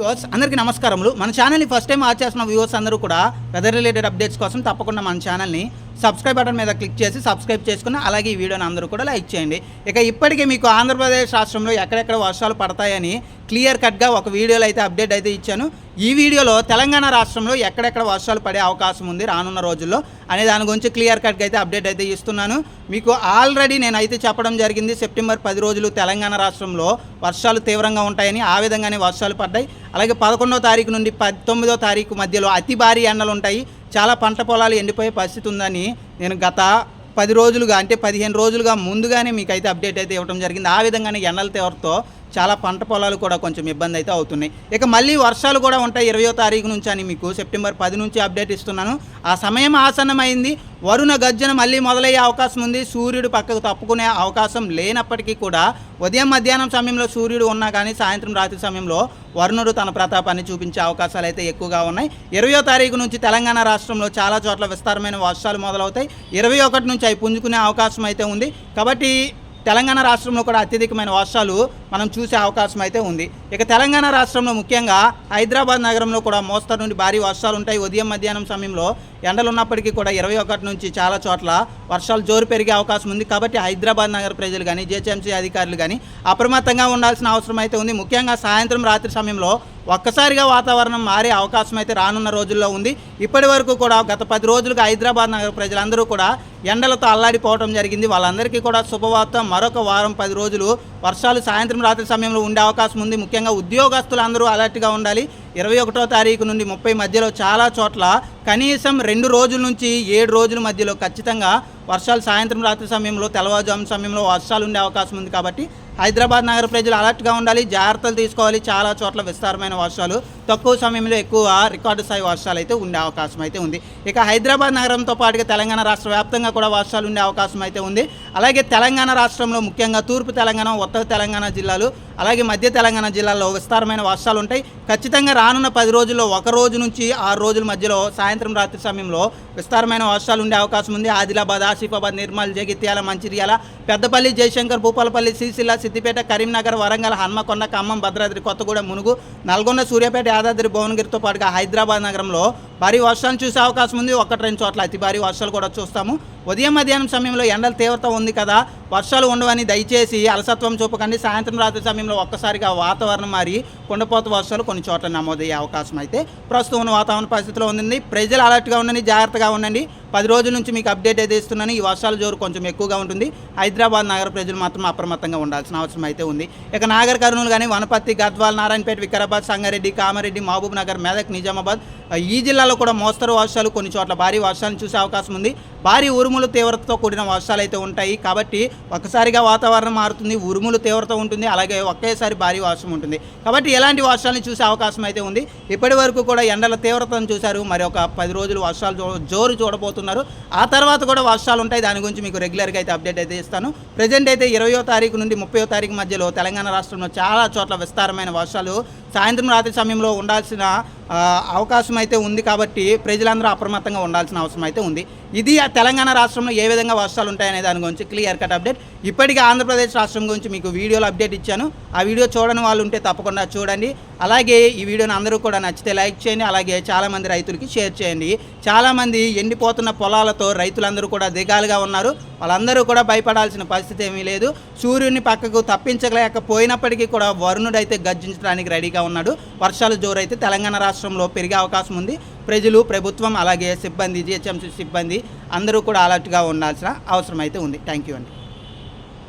Viewers అందరికీ నమస్కారములు. మన ఛానల్ని ఫస్ట్ టైం వాచ్ చేస్తున్న వ్యూవర్స్ అందరూ కూడా వెదర్ రిలేటెడ్ అప్డేట్స్ కోసం తప్పకుండా మన ఛానల్ని సబ్స్క్రైబ్ బటన్ మీద క్లిక్ చేసి సబ్స్క్రైబ్ చేసుకుని అలాగే ఈ వీడియోని అందరూ కూడా లైక్ చేయండి. ఇక ఇప్పటికే మీకు ఆంధ్రప్రదేశ్ రాష్ట్రంలో ఎక్కడెక్కడ వర్షాలు పడతాయని క్లియర్ కట్గా ఒక వీడియోలో అయితే అప్డేట్ అయితే ఇచ్చాను. ఈ వీడియోలో తెలంగాణ రాష్ట్రంలో ఎక్కడెక్కడ వర్షాలు పడే అవకాశం ఉంది రానున్న రోజుల్లో అనే దాని గురించి క్లియర్ కట్గా అయితే అప్డేట్ అయితే ఇస్తున్నాను. మీకు ఆల్రెడీ నేను అయితే చెప్పడం జరిగింది సెప్టెంబర్ పది రోజులు తెలంగాణ రాష్ట్రంలో వర్షాలు తీవ్రంగా ఉంటాయని ఆ విధంగానే వర్షాలు పడ్డాయి. అలాగే పదకొండో తారీఖు నుండి పంతొమ్మిదో తారీఖు మధ్యలో అతి భారీ ఎండలు ఉంటాయి. చాలా పంట పొలాలు ఎండిపోయే పరిస్థితి ఉందని నేను గత పది రోజులుగా అంటే పదిహేను రోజులుగా ముందుగానే మీకైతే అప్డేట్ అయితే ఇవ్వడం జరిగింది. ఆ విధంగానే ఎండల తీవ్రతో చాలా పంట పొలాలు కూడా కొంచెం ఇబ్బంది అయితే అవుతున్నాయి. ఇక మళ్ళీ వర్షాలు కూడా ఉంటాయి ఇరవయో తారీఖు నుంచి అని మీకు సెప్టెంబర్ పది నుంచి అప్డేట్ ఇస్తున్నాను. ఆ సమయం ఆసన్నమైంది. వరుణ గర్జన మళ్ళీ మొదలయ్యే అవకాశం ఉంది. సూర్యుడు పక్కకు తప్పుకునే అవకాశం లేనప్పటికీ కూడా ఉదయం మధ్యాహ్నం సమయంలో సూర్యుడు ఉన్నా కానీ సాయంత్రం రాత్రి సమయంలో వరుణుడు తన ప్రతాపాన్ని చూపించే అవకాశాలు అయితే ఎక్కువగా ఉన్నాయి. ఇరవయో తారీఖు నుంచి తెలంగాణ రాష్ట్రంలో చాలా చోట్ల విస్తారమైన వర్షాలు మొదలవుతాయి. ఇరవై ఒకటి నుంచి అవి పుంజుకునే అవకాశం అయితే ఉంది. కాబట్టి తెలంగాణ రాష్ట్రంలో కూడా అత్యధికమైన వర్షాలు మనం చూసే అవకాశం అయితే ఉంది. ఇక తెలంగాణ రాష్ట్రంలో ముఖ్యంగా హైదరాబాద్ నగరంలో కూడా మోస్తరు నుండి భారీ వర్షాలు ఉంటాయి. ఉదయం మధ్యాహ్నం సమయంలో ఎండలు ఉన్నప్పటికీ కూడా ఇరవై ఒకటి నుంచి చాలా చోట్ల వర్షాలు జోరు పెరిగే అవకాశం ఉంది. కాబట్టి హైదరాబాద్ నగర ప్రజలు కానీ జేహెచ్ఎంసీ అధికారులు కానీ అప్రమత్తంగా ఉండాల్సిన అవసరం అయితే ఉంది. ముఖ్యంగా సాయంత్రం రాత్రి సమయంలో ఒక్కసారిగా వాతావరణం మారే అవకాశం అయితే రానున్న రోజుల్లో ఉంది. ఇప్పటి వరకు కూడా గత పది రోజులుగా హైదరాబాద్ నగర ప్రజలందరూ కూడా ఎండలతో అల్లాడిపోవడం జరిగింది. వాళ్ళందరికీ కూడా శుభవార్త. మరొక వారం పది రోజులు వర్షాలు సాయంత్రం రాత్రి సమయంలో ఉండే అవకాశం ఉంది. ముఖ్యంగా ఉద్యోగస్తులు అందరూ అలర్ట్గా ఉండాలి. ఇరవై ఒకటో తారీఖు నుండి ముప్పై మధ్యలో చాలా చోట్ల కనీసం రెండు రోజుల నుంచి ఏడు రోజుల మధ్యలో ఖచ్చితంగా వర్షాలు సాయంత్రం రాత్రి సమయంలో తెల్లవారుజాము సమయంలో వర్షాలు ఉండే అవకాశం ఉంది కాబట్టి హైదరాబాద్ నగర ప్రజలు అలర్ట్గా ఉండాలి జాగ్రత్తలు తీసుకోవాలి. చాలా చోట్ల విస్తారమైన వర్షాలు తక్కువ సమయంలో ఎక్కువ రికార్డు స్థాయి వర్షాలు అయితే ఉండే అవకాశం అయితే ఉంది. ఇక హైదరాబాద్ నగరంతో పాటుగా తెలంగాణ రాష్ట్ర వ్యాప్తంగా కూడా వర్షాలు ఉండే అవకాశం అయితే ఉంది. అలాగే తెలంగాణ రాష్ట్రంలో ముఖ్యంగా తూర్పు తెలంగాణ ఉత్తర తెలంగాణ జిల్లాలు అలాగే మధ్య తెలంగాణ జిల్లాల్లో విస్తారమైన వర్షాలు ఉంటాయి. ఖచ్చితంగా రానున్న పది రోజుల్లో ఒక రోజు నుంచి ఆరు రోజుల మధ్యలో సాయంత్రం రాత్రి సమయంలో విస్తారమైన వర్షాలు ఉండే అవకాశం ఉంది. ఆదిలాబాద్ ఆసిఫాబాద్ నిర్మల్ జగిత్యాల మంచిర్యాల పెద్దపల్లి జయశంకర్ భూపాలపల్లి సిరిసిల్ల సిద్దిపేట కరీంనగర్ వరంగల్ హన్మకొండ ఖమ్మం భద్రాద్రి కొత్తగూడెం మునుగు నల్గొండ సూర్యాపేట యాదాద్రి భువనగిరితో పాటుగా హైదరాబాద్ నగరంలో భారీ వర్షాలు చూసే అవకాశం ఉంది. ఒకటి రెండు చోట్ల అతి భారీ వర్షాలు కూడా చూస్తాము. ఉదయం మధ్యాహ్నం సమయంలో ఎండల తీవ్రత ఉంది కదా. వర్షాలు ఉండవని దయచేసి అలసత్వం చూపకండి. సాయంత్రం రాత్రి సమయంలో ఒక్కసారిగా వాతావరణం మారి కుండపోత వర్షాలు కొన్ని చోట్ల నమోదయ్యే అవకాశం అయితే ప్రస్తుతం ఉన్న వాతావరణ పరిస్థితిలో ఉంది ప్రజలు అలర్ట్గా ఉండండి. జాగ్రత్తగా ఉండండి. పది రోజుల నుంచి మీకు అప్డేట్ అయితే ఇస్తున్నాను. ఈ వర్షాల జోరు కొంచెం ఎక్కువగా ఉంటుంది. హైదరాబాద్ నగర ప్రజలు మాత్రం అప్రమత్తంగా ఉండాల్సిన అవసరం అయితే ఉంది. ఇక నాగర్ కర్నూలు కానీ వనపర్తి గద్వాల్ నారాయణపేట వికారాబాద్ సంగారెడ్డి కామారెడ్డి మహబూబ్ నగర్ మెదక్ నిజామాబాద్ ఈ జిల్లాలో కూడా మోస్తరు వర్షాలు కొన్ని చోట్ల భారీ వర్షాలను చూసే అవకాశం ఉంది. భారీ ఉరుములు తీవ్రతతో కూడిన వర్షాలు అయితే ఉంటాయి. కాబట్టి ఒక్కసారిగా వాతావరణం మారుతుంది ఉరుములు తీవ్రత ఉంటుంది. అలాగే ఒకేసారి భారీ వర్షం ఉంటుంది. కాబట్టి ఎలాంటి వర్షాలను చూసే అవకాశం అయితే ఉంది. ఇప్పటి వరకు కూడా ఎండల తీవ్రతను చూశారు. మరి ఒక పది రోజులు వర్షాలు జోరు చూడబోతున్నారు ఆ తర్వాత కూడా వర్షాలు ఉంటాయి. దాని గురించి మీకు రెగ్యులర్గా అయితే అప్డేట్ అయితే ఇస్తాను. ప్రజెంట్ అయితే ఇరవయో తారీఖు నుండి ముప్పయో తారీఖు మధ్యలో తెలంగాణ రాష్ట్రంలో చాలా చోట్ల విస్తారమైన వర్షాలు. సాయంత్రం రాత్రి సమయంలో ఉండాల్సిన అవకాశం అయితే ఉంది కాబట్టి ప్రజలందరూ అప్రమత్తంగా ఉండాల్సిన అవసరం అయితే ఉంది. ఇది ఆ తెలంగాణ రాష్ట్రంలో ఏ విధంగా వర్షాలు ఉంటాయనే దాని గురించి క్లియర్ కట్ అప్డేట్. ఇప్పటికీ ఆంధ్రప్రదేశ్ రాష్ట్రం గురించి మీకు వీడియోలో అప్డేట్ ఇచ్చాను. ఆ వీడియో చూడని వాళ్ళు ఉంటే తప్పకుండా చూడండి. అలాగే ఈ వీడియోని అందరూ కూడా నచ్చితే లైక్ చేయండి. అలాగే చాలామంది రైతులకి షేర్ చేయండి. చాలామంది ఎండిపోతున్న పొలాలతో రైతులందరూ కూడా దిగాలుగా ఉన్నారు. వాళ్ళందరూ కూడా భయపడాల్సిన పరిస్థితి ఏమీ లేదు. సూర్యుని పక్కకు తప్పించలేకపోయినప్పటికీ కూడా వరుణుడు అయితే గర్జించడానికి రెడీగా ఉన్నాడు. వర్షాలు జోరైతే తెలంగాణ రాష్ట్రం రాష్ట్రంలో పెరిగే అవకాశం ఉంది. ప్రజలు ప్రభుత్వం అలాగే సిబ్బంది జిహెచ్ఎంసీ సిబ్బంది అందరూ కూడా అలర్ట్గా ఉండాల్సిన అవసరం అయితే ఉంది. థ్యాంక్ యూ అండి.